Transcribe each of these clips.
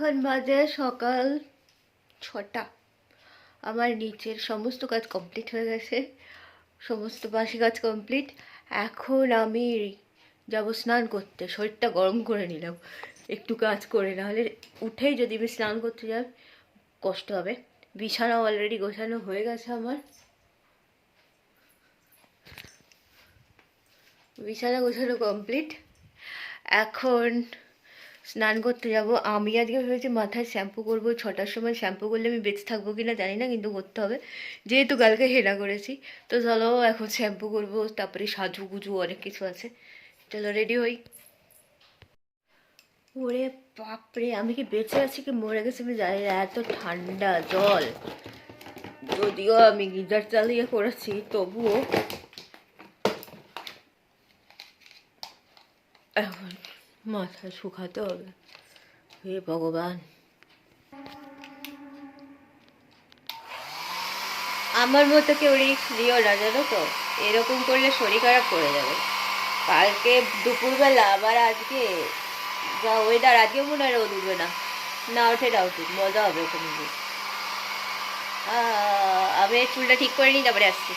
এখন বাজে সকাল ছটা। আমার নিচের সমস্ত কাজ কমপ্লিট হয়ে গেছে। সমস্ত বাসি কাজ কমপ্লিট এখন আমি যাব স্নান করতে। শরীরটা গরম করে নিলাম। একটু কাজ করে, নাহলে উঠেই যদি আমি স্নান করতে যাই, কষ্ট হবে। বিছানা অলরেডি গোছানো হয়ে গেছে আমার। বিছানা গোছানো কমপ্লিট এখন স্নান করতে যাব। আমি আজকে ভেবেছি মাথায় শ্যাম্পু করব, ছটার সময় শ্যাম্পু করলে আমি বেঁচে থাকব কি না জানি না, কিন্তু করতে হবে। যেহেতু কালকে হেনা করেছি, তো চলো এখন শ্যাম্পু করব, তারপরে সাজু গুজু অনেক কিছু আছে। চলো রেডি হই। ওরে বাপরে, আমি কি বেঁচে আছি কি মরে গেছি আমি জানি না, এত ঠান্ডা জল। যদিও আমি গিজার চালিয়ে করেছি, তবুও। এখন মাথা শুকাতে হবে। হে ভগবান। আমার মতো কেউ রিক্স দিও না, জানো তো? এরকম করলে শরীর খারাপ করে যাবে। কালকে দুপুরবেলা আবার আজকে যা ওয়েদার আজকে মনে হয় রোদ উঠবে না। না ওঠে না উঠুক, মজা হবে ওখানে গিয়ে। আমি চুলটা ঠিক করে নিই, তারপরে আসছি।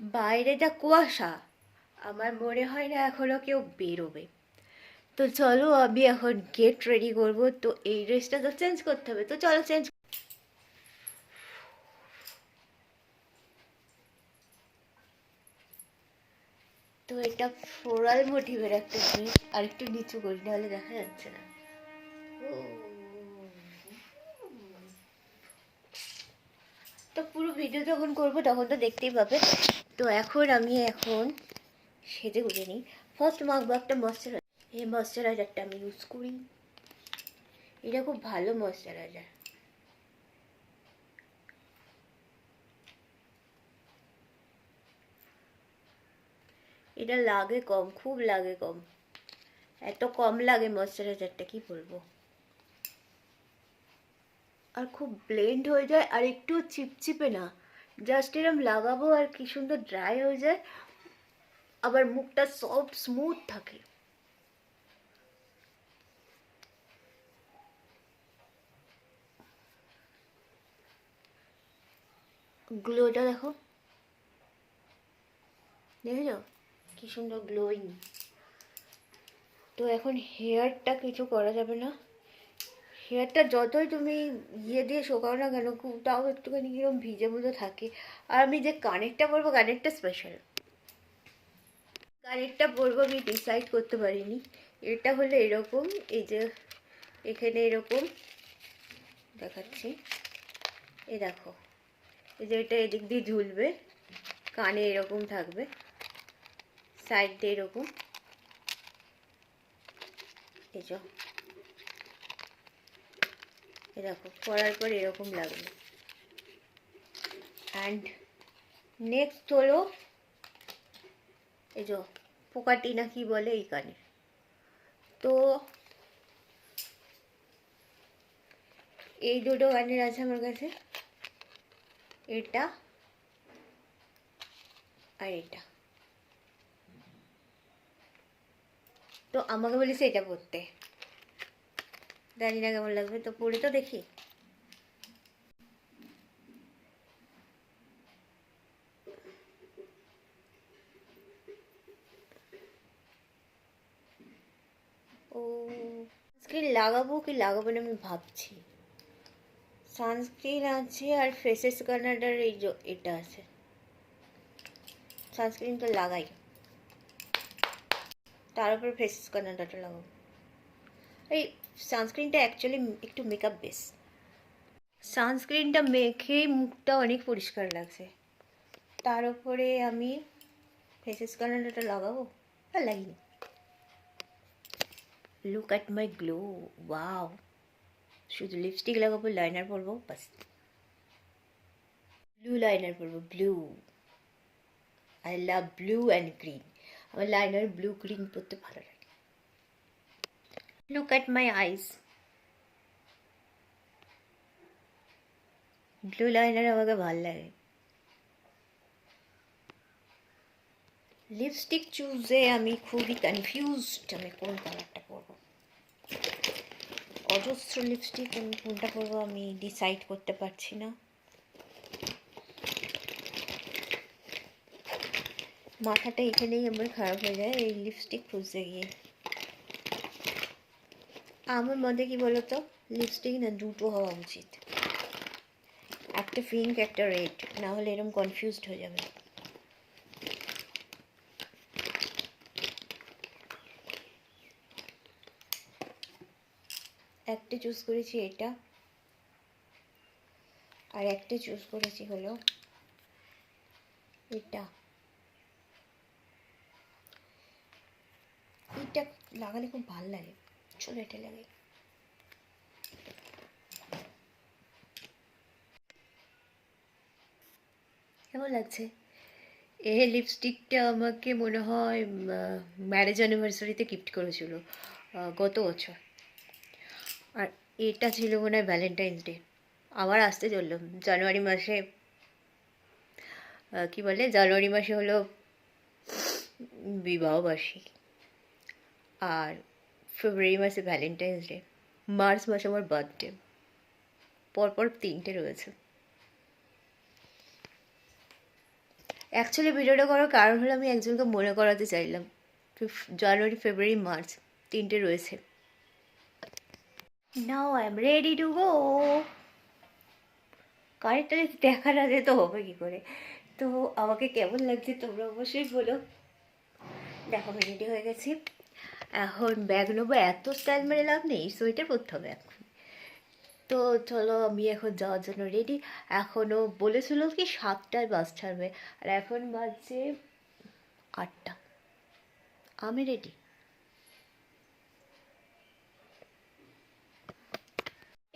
বাইরে যা কুয়াশা, আমার মনে হয় না এখনও কেউ বেরোবে। তো চলো আমি এখন গেট রেডি করব। তো এই ড্রেসটা তো চেঞ্জ করতে হবে। তো চলো চেঞ্জ তো এটা ফ্লোরাল মোটিভের একটা ড্রেস আর একটু নিচু করি, নাহলে দেখা যাচ্ছে না। তো পুরো ভিডিও যখন করব, তখন তো দেখতেই পাবে। তো এখন আমি এখন সেজে গুজে নিই। ফার্স্ট মাখবো একটা ময়শ্চারাইজার এই ময়শ্চারাইজারটা আমি ইউজ করি। এটা খুব ভালো ময়শ্চারাইজার। এটা লাগে কম, খুব লাগে কম। এত কম লাগে ময়শ্চারাইজারটা, কি বলব? আর খুব ব্লেন্ড হয়ে যায়, আর একটু চিপচিপে না। জাস্ট এরম লাগাবো আর কি সুন্দর ড্রাই হয়ে যায়। আবার মুখটা সব স্মুথ থাকে। গ্লোটা দেখো। দেখেছ? কি সুন্দর গ্লোয়িং তো এখন হেয়ারটা কিছু করা যাবে না। হেয়ারটা যতই তুমি ইয়ে দিয়ে শোকাও না কেন তাও একটুখানি কীরকম ভিজে মতো থাকে। আর আমি যে কানেরটা পরবো, কানেরটা স্পেশাল কানেরটা পরবো আমি ডিসাইড করতে পারিনি। এটা হলো এরকম, এই যে এখানে এরকম দেখাচ্ছি। এ দেখো। এই যে এটা এদিক দিয়ে ঝুলবে, কানে এরকম থাকবে, সাইড দিয়ে এরকম। এই যে এ দেখো পরার পর এরকম লাগবে। অ্যান্ড নেক্সট হলো, এই যে, পোকাটি না কি বলে এই কানে। তো এই দুটো গানের আছে আমার কাছে। এটা আর এটা। তো আমাকে বলেছে এটা পড়তে। জানি না কেমন লাগবে, তো পরে তো দেখি। ও লাগাবো কি লাগাবো না আমি ভাবছি। সানস্ক্রিন আছে আর ফেসেস কানাডার এই এটা আছে। সানস্ক্রিন তো লাগাই। তার উপর ফেসেস কানাডাটা লাগাবো। এই সানস্ক্রিনটা অ্যাকচুয়ালি একটু মেকআপ বেস সানস্ক্রিনটা মেখেই মুখটা অনেক পরিষ্কার লাগছে। তার উপরে আমি ফেসেস কালারটা লাগাবো? আর লাগিনি। Look at my glow wow শুধু লিপস্টিক লাগাবো লাইনার পরবো, বাস। ব্লু লাইনার পরবো blue I love blue and green আমার লাইনার ব্লু গ্রিন পরতে ভালো লাগে। Look at my eyes. Blue liner আমাকে ভালো লাগে। লিপস্টিক চুজে আমি খুবই কনফিউজড আমি কোন কালারটা অজস্র লিপস্টিক আমি কোনটা করব আমি ডিসাইড করতে পারছি না। মাথাটা এখানেই আমার খারাপ হয়ে যায়, এই লিপস্টিক খুঁজতে গিয়ে। আমার মতে কি বলতো? লিপস্টিক না, দুটো হওয়া উচিত। একটা পিঙ্ক একটা রেড না হলে এরকম কনফিউজড হয়ে যাবে। একটা চুজ করেছি এটা। আর একটা চুজ করেছি হলো এটা। এটা লাগালে খুব ভালো লাগে। চলো এটা লাগাই। কেমন লাগছে? এ লিপস্টিকটা আমাকে মনে হয় ম্যারেজ অ্যানিভার্সারিতে গিফট করেছিল গত বছর। আর এটা ছিল মনে হয় ভ্যালেন্টাইন্স ডে আবার আসতে চলল। জানুয়ারি মাসে কি বলে? জানুয়ারি মাসে হলো বিবাহবার্ষিক। আর ফেব্রুয়ারি মাসে ভ্যালেন্টাইন্স ডে মার্চ মাসে আমার বার্থডে পরপর তিনটে রয়েছে। অ্যাকচুয়ালি ভিডিওটা করার কারণ হলো আমি একজনকে মনে করাতে চাইলাম। জানুয়ারি, ফেব্রুয়ারি, মার্চ তিনটে রয়েছে। Now I am ready to go কারেক্টটা যদি দেখা না যেত হবে কী করে? তো আমাকে কেমন লাগছে তোমরা অবশ্যই বলো। দেখো, আমি রেডি হয়ে গেছি। এখন ব্যাগ নেব, এত স্টাইল মেরে লাভ নেই সোয়েটার পরতে হবে এখন তো চলো, আমি এখন যাওয়ার জন্য রেডি এখনও বলেছিল কি সাতটায় বাস ছাড়বে। আর এখন বাজছে আটটা। আমি রেডি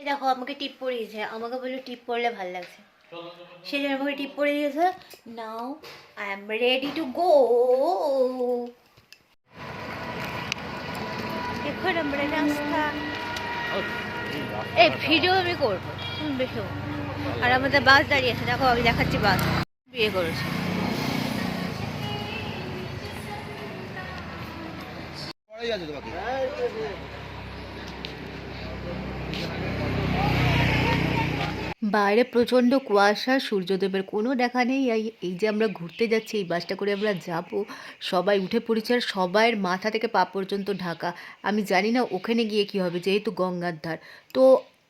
এ দেখো আমাকে টিপ পরিয়েছে আমাকে বলল টিপ পরলে ভালো লাগছে। সে জন্য আমাকে টিপ পরে দিয়েছে now I am ready to go এখন আমরা রাস্তা এই ভিডিও আমি করব তুমি বেশি আর আমাদের বাস দাঁড়িয়ে আছে দেখো আমি দেখাচ্ছি বাস। বিয়ে করেছে। আছে তো বাইরে প্রচণ্ড কুয়াশা, সূর্যদেবের কোনো দেখা নেই। এই যে আমরা ঘুরতে যাচ্ছি, এই বাসটা করে আমরা যাব, সবাই উঠে পড়েছে আর সবাইয়ের মাথা থেকে পা পর্যন্ত ঢাকা। আমি জানি না ওখানে গিয়ে কি হবে, যেহেতু গঙ্গার ধার। তো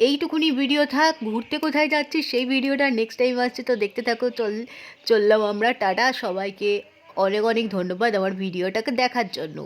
এইটুকুনি ভিডিও থাক, ঘুরতে কোথায় যাচ্ছি সেই ভিডিওটা নেক্সট টাইম আসছে তো দেখতে থাকো, চল, চললাম আমরা। টাটা, সবাইকে অনেক অনেক ধন্যবাদ আমার ভিডিওটাকে দেখার জন্য।